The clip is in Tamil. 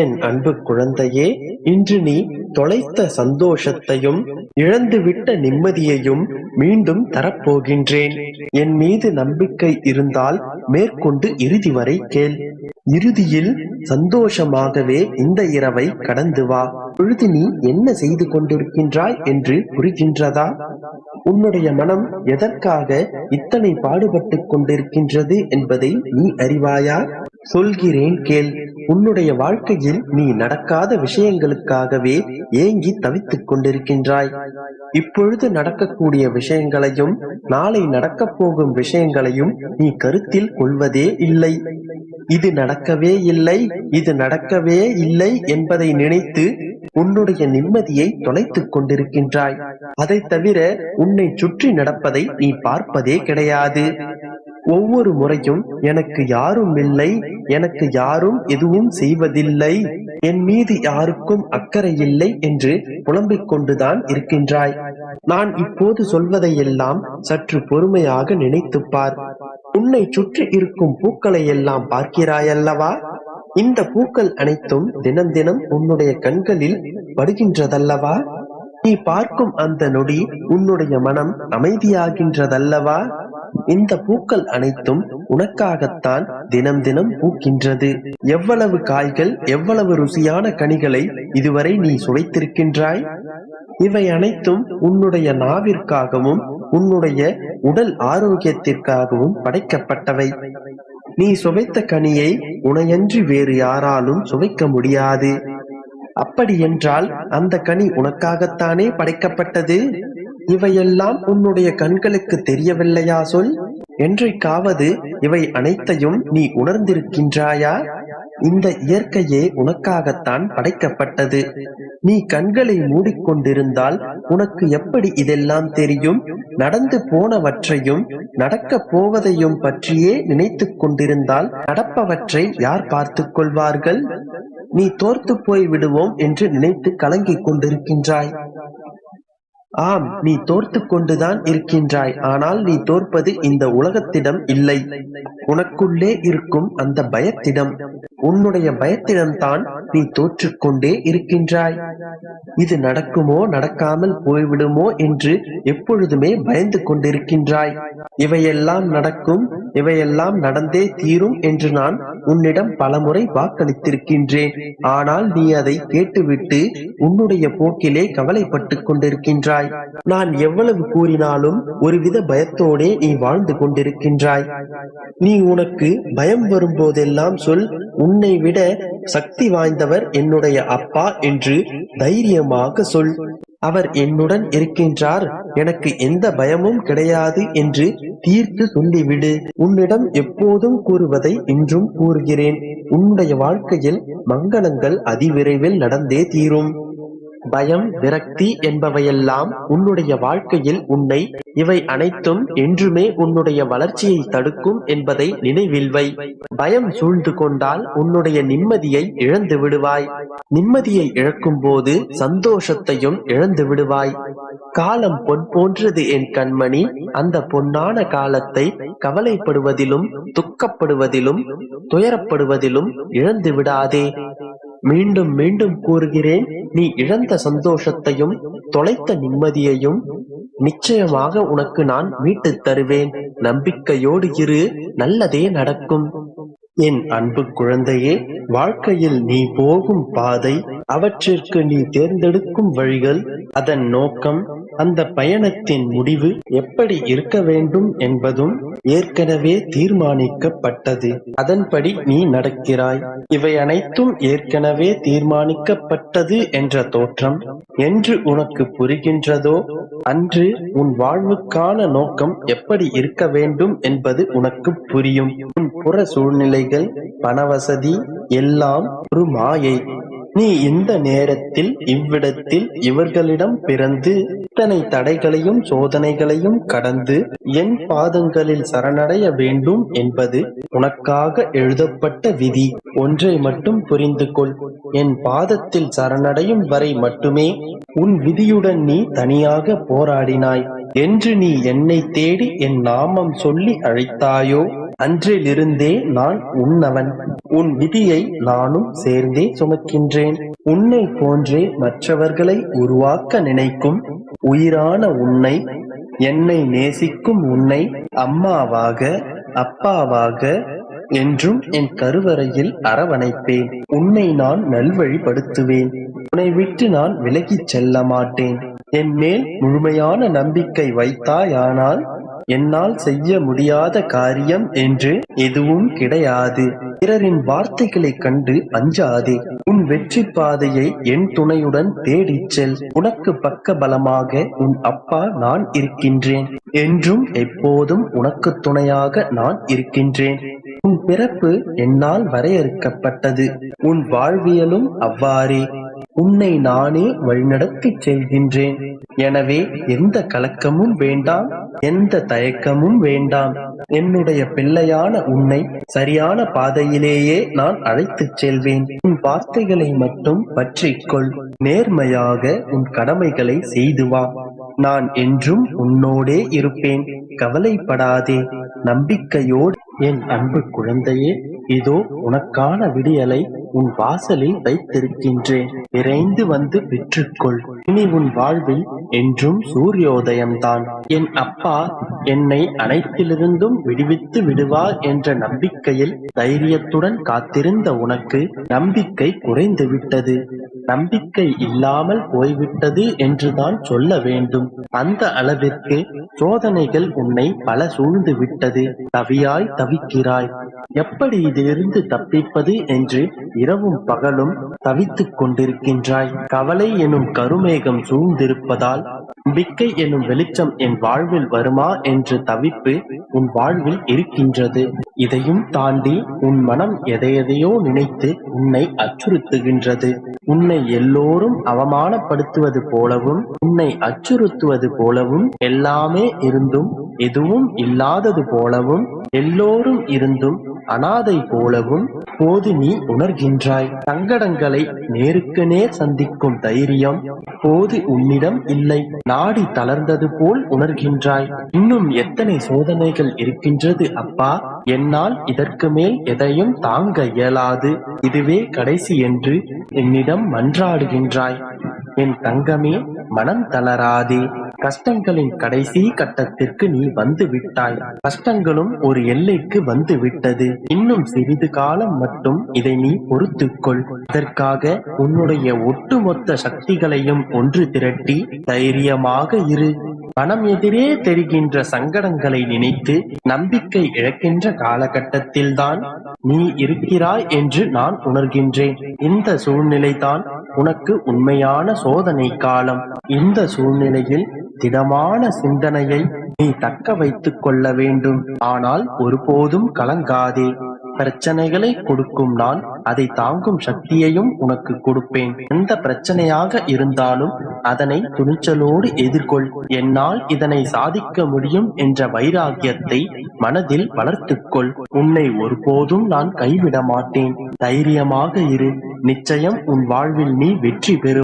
என் அன்பு குழந்தையே இன்று நீ தொலைத்த சந்தோஷத்தையும் இழந்துவிட்ட நிம்மதியையும் மீண்டும் தரப்போகின்றேன். என் மீது நம்பிக்கை இருந்தால் மேற்கொண்டு இறுதி வரை கேள். இறுதியில் சந்தோஷமாகவே இந்த இரவை கடந்து வா. பொழுது நீ என்ன செய்து கொண்டிருக்கின்றாய் என்று புரிகின்றதா? உன்னுடைய மனம் எதற்காக இத்தனை பாடுபட்டுக் கொண்டிருக்கின்றது என்பதை நீ அறிவாயா? சொல்கிறேன் கேள். உன்னுடைய வாழ்க்கையில் நீ நடக்காத விஷயங்களுக்காகவே ஏங்கி தவித்துக் கொண்டிருக்கின்றாய். இப்பொழுது நடக்கக்கூடிய விஷயங்களையும் நாளை நடக்கப் போகும் விஷயங்களையும் நீ கருத்தில் கொள்வதே இல்லை. இது நடக்கவே இல்லை இது நடக்கவே இல்லை என்பதை நினைத்து உன்னுடைய நிம்மதியை தொலைத்துக் கொண்டிருக்கின்றாய். அதை தவிர உன்னை சுற்றி நடப்பதை நீ பார்ப்பதே கிடையாது. ஒவ்வொரு முறையும் எனக்கு யாரும் இல்லை எனக்கு யாரும் எதுவும் செய்வதில்லை. என் மீது யாருக்கும் அக்கறை இல்லை என்று புலம்பிக் கொண்டுதான் இருக்கின்றாய். நான் இப்போது சொல்வதையெல்லாம் சற்று பொறுமையாக நினைத்துப்பார் உன்னை சுற்றி இருக்கும் பூக்களை எல்லாம் பார்க்கிறாயல்லவா? இந்த பூக்கள் அனைத்தும் தினம் தினம் உன்னுடைய கண்களில் படுகின்றதல்லவா? நீ பார்க்கும் அந்த நொடி உன்னுடைய மனம் அமைதியாகின்றதல்லவா? இந்த பூக்கள் அனைத்தும் உனக்காகத்தான் தினம் தினம் பூக்கின்றது. எவ்வளவு காய்கள் எவ்வளவு ருசியான கனிகளை இதுவரை நீ சுவைத்திருக்கின்றாய்? இவை அனைத்தும் உன்னுடைய நாவிற்காகவும் உன்னுடைய உடல் ஆரோக்கியத்திற்காகவும் படைக்கப்பட்டவை. நீ சுவைத்த கனியை உனையன்றி வேறு யாராலும் சுவைக்க முடியாது. அப்படி என்றால் அந்த கனி உனக்காகத்தானே படைக்கப்பட்டது? இவையெல்லாம் உன்னுடைய கண்களுக்கு தெரியவில்லையா சொல்? என்றைக்காவது இவை அனைத்தையும் நீ உணர்ந்திருக்கின்றாயா? இந்த இயற்கையே உனக்காகத்தான் படைக்கப்பட்டது. நீ கண்களை மூடிக்கொண்டிருந்தால் உனக்கு எப்படி இதெல்லாம் தெரியும்? நடந்து போனவற்றையும் நடக்கப் போவதையும் பற்றியே நினைத்துக் கொண்டிருந்தால் நடப்பவற்றை யார் பார்த்துக் கொள்வார்கள்? நீ தோர்த்து போய் விடுவோம் என்று நினைத்து கலங்கிக் கொண்டிருக்கின்றாய். ஆம் நீ தோர்த்து கொண்டுதான் இருக்கின்றாய். ஆனால் நீ தோற்பது இந்த உலகத்திடம் இல்லை. உனக்குள்ளே இருக்கும் அந்த பயத்திடம். உன்னுடைய பயத்திடம்தான் நீ தோற்றுக்கொண்டே இருக்கின்றாய். இது நடக்குமோ நடக்காமல் போய்விடுமோ என்று எப்பொழுதுமே பயந்து கொண்டிருக்கின்றாய். இவையெல்லாம் நடக்கும் இவையெல்லாம் நடந்தே தீரும் என்று நான் உன்னிடம் பலமுறை வாக்களித்திருக்கின்றேன். ஆனால் நீ அதை கேட்டுவிட்டு உன்னுடைய போக்கிலே கவலைப்பட்டுக் கொண்டிருக்கின்றாய். நான் எவ்வளவு கூறினாலும் ஒருவித பயத்தோடே நீ வாழ்ந்து கொண்டிருக்கின்றாய். நீ உனக்கு பயம் வரும்போதெல்லாம் சொல் உன்னை விட சக்தி வாய்ந்தவர் என்னுடைய அப்பா என்று தைரியமாக சொல். அவர் என்னுடன் இருக்கின்றார். எனக்கு எந்த பயமும் கிடையாது என்று தீர்த்து சொல்லிவிடு. உன்னிடம் எப்போதும் கூறுவதை இன்றும் கூறுகிறேன். உன்னுடைய வாழ்க்கையில் மங்களங்கள் அதிவிரைவில் நடந்தே தீரும். பயம் விரக்தி என்பவையெல்லாம் உன்னுடைய வாழ்க்கையில் உன்னை இவை அனைத்தும் என்றுமே உன்னுடைய வளர்ச்சியை தடுக்கும் என்பதை நினைவில் வை பயம் சூழ்ந்து கொண்டால் உன்னுடைய நிம்மதியை இழந்து விடுவாய். நிம்மதியை இழக்கும் போது சந்தோஷத்தையும் இழந்து விடுவாய். காலம் பொன் போன்றது என் கண்மணி அந்த பொன்னான காலத்தை கவலைப்படுவதிலும் துக்கப்படுவதிலும் துயரப்படுவதிலும் இழந்து விடாதே. மீண்டும் மீண்டும் கூறுகிறேன் நீ இழந்த சந்தோஷத்தையும் தொலைத்த நிம்மதியையும் நிச்சயமாக உனக்கு நான் மீட்டு தருவேன். நம்பிக்கையோடு இரு நல்லதே நடக்கும். என் அன்பு குழந்தையே வாழ்க்கையில் நீ போகும் பாதை அவற்றிற்கு நீ தேர்ந்தெடுக்கும் வழிகள் அதன் நோக்கம் அந்த பயணத்தின் முடிவு எப்படி இருக்க வேண்டும் என்பதும் ஏற்கனவே தீர்மானிக்கப்பட்டது. அதன்படி நீ நடக்கிறாய். இவை அனைத்தும் ஏற்கனவே தீர்மானிக்கப்பட்டது என்ற தோற்றம் என்று உனக்கு புரிகின்றதோ? அன்று உன் வாழ்வுக்கான நோக்கம் எப்படி இருக்க வேண்டும் என்பது உனக்கு புரியும். உன் புற சூழ்நிலைகள் பணவசதி எல்லாம் ஒரு மாயை. நீ இந்த நேரத்தில் இவ்விடத்தில் இவர்களிடம் பிறந்து இத்தனை தடைகளையும் சோதனைகளையும் கடந்து என் பாதங்களில் சரணடைய வேண்டும் என்பது உனக்காக எழுதப்பட்ட விதி. ஒன்றை மட்டும் புரிந்து கொள் என் பாதத்தில் சரணடையும் வரை மட்டுமே உன் விதியுடன் நீ தனியாக போராடினாய். என்று நீ என்னை தேடி என் நாமம் சொல்லி அழைத்தாயோ? அன்றிலிருந்தே நான் உன்னவன் உன் விதியை நானும் சேர்ந்தே சுமக்கின்றேன். உன்னை போன்றே மற்றவர்களை உருவாக்க நினைக்கும் உயிரான உன்னை என்னை நேசிக்கும் உன்னை அம்மாவாக அப்பாவாக என்றும் என் கருவறையில் அரவணைப்பேன். உன்னை நான் நல்வழிப்படுத்துவேன். உன்னை விட்டு நான் விலகிச் செல்ல மாட்டேன். என் மேல் முழுமையான நம்பிக்கை வைத்தாயானால் என்னால் செய்ய முடியாத காரியம் என்று எதுவும் கிடையாது. பிறரின் வார்த்தைகளைக் கண்டு அஞ்சாதே. உன் வெற்றி பாதையை என் துணையுடன் தேடிச் செல். உனக்கு பக்க பலமாக உன் அப்பா நான் இருக்கின்றேன். என்றும் எப்போதும் உனக்கு துணையாக நான் இருக்கின்றேன். உன் பிறப்பு என்னால் வரையறுக்கப்பட்டது. உன் வாழ்வியலும் அவ்வாறே. உன்னை நானே வழிநடத்திச் செல்கின்றேன். எனவே எந்த கலக்கமும் வேண்டாம் எந்த தயக்கமும் வேண்டாம். என்னுடைய பிள்ளையான உன்னை சரியான பாதையிலேயே நான் அழைத்துச் செல்வேன். உன் வார்த்தைகளை மட்டும் பற்றிக்கொள். நேர்மையாக உன் கடமைகளை செய்து வா. நான் என்றும் உன்னோடே இருப்பேன். கவலைப்படாதே. நம்பிக்கையோடு என் அன்பு குழந்தையே இதோ உனக்கான விடியலை உன் வாசலில் வைத்திருக்கின்றேன். விரைந்து வந்து பெற்றுக்கொள் இனி உன் வாழ்வில் என்றும் சூரியோதயம்தான். என் அப்பா என்னை அனைத்திலிருந்தும் விடுவித்து விடுவார் என்ற நம்பிக்கையில் தைரியத்துடன் காத்திருந்த உனக்கு நம்பிக்கை குறைந்து விட்டது நம்பிக்கை இல்லாமல் போய்விட்டது என்றுதான் சொல்ல வேண்டும். அந்த அளவிற்கு சோதனைகள் உன்னை பல சூழ்ந்து விட்டது தவியாய் தவிக்கிறாய். எப்படி இதிலிருந்து தப்பிப்பது என்று இரவும் பகலும் தவித்துக் கொண்டிருக்கின்றாய். கவலை எனும் கருமேகம் சூழ்ந்திருப்பதால் நம்பிக்கை எனும் வெளிச்சம் என் வாழ்வில் வருமா என்ற தவிப்பு உன் வாழ்வில் இருக்கின்றது. இதையும் தாண்டி உன் மனம் எதையெதையோ நினைத்து உன்னை அச்சுறுத்துகின்றது. உன்னை எல்லோரும் அவமானப்படுத்துவது போலவும் உன்னை அச்சுறுத்துவது போலவும் எல்லாமே இருந்தும் எதுவும் இல்லாதது போலவும் எல்லோரும் இருந்தும் அனாதை போலவும் போது நீ உணர்கின்றாய். சங்கடங்களை நேருக்கு நேர் சந்திக்கும் தைரியம் போது உன்னிடம் இல்லை. நாடி தளர்ந்தது போல் உணர்கின்றாய். இன்னும் எத்தனை சோதனைகள் இருக்கின்றது அப்பா? என்னால் இதற்கு மேல் எதையும் தாங்க இயலாது. இதுவே கடைசி என்று என்னிடம் மன்றாடுகின்றாய். என் தங்கமே மனம் தளராதே. கஷ்டங்களின் கடைசி கட்டத்திற்கு நீ வந்து விட்டாய் கஷ்டங்களும் ஒரு எல்லைக்கு வந்து விட்டது இன்னும் சிறிது காலம் மட்டும் இதை நீ பொறுத்துக்கொள். அதற்காக உன்னுடைய ஒட்டுமொத்த சக்திகளையும் ஒன்று திரட்டி தைரியமாக இரு. மனம் எதிரே தெரிகின்ற சங்கடங்களை நினைத்து நம்பிக்கை இழக்கின்ற காலகட்டத்தில்தான் நீ இருக்கிறாய் என்று நான் உணர்கின்றேன். இந்த சூழ்நிலைதான் உனக்கு உண்மையான சோதனை காலம். இந்த சூழ்நிலையில் திடமான சிந்தனையை நீ தக்க வைத்துக் கொள்ள வேண்டும். ஆனால் ஒருபோதும் கலங்காதே. பிரச்சனைகளை கொடுக்கும் நான் அதை தாங்கும் சக்தியையும் உனக்கு கொடுப்பேன். எந்த பிரச்சனையாக இருந்தாலும் அதனை துணிச்சலோடு எதிர்கொள். என்னால் இதனை சாதிக்க முடியும் என்ற வைராகியத்தை மனதில் வளர்த்துக்கொள் உன்னை ஒருபோதும் நான் கைவிட மாட்டேன் தைரியமாக இரு. நிச்சயம் உன் வாழ்வில் நீ வெற்றி பெறும்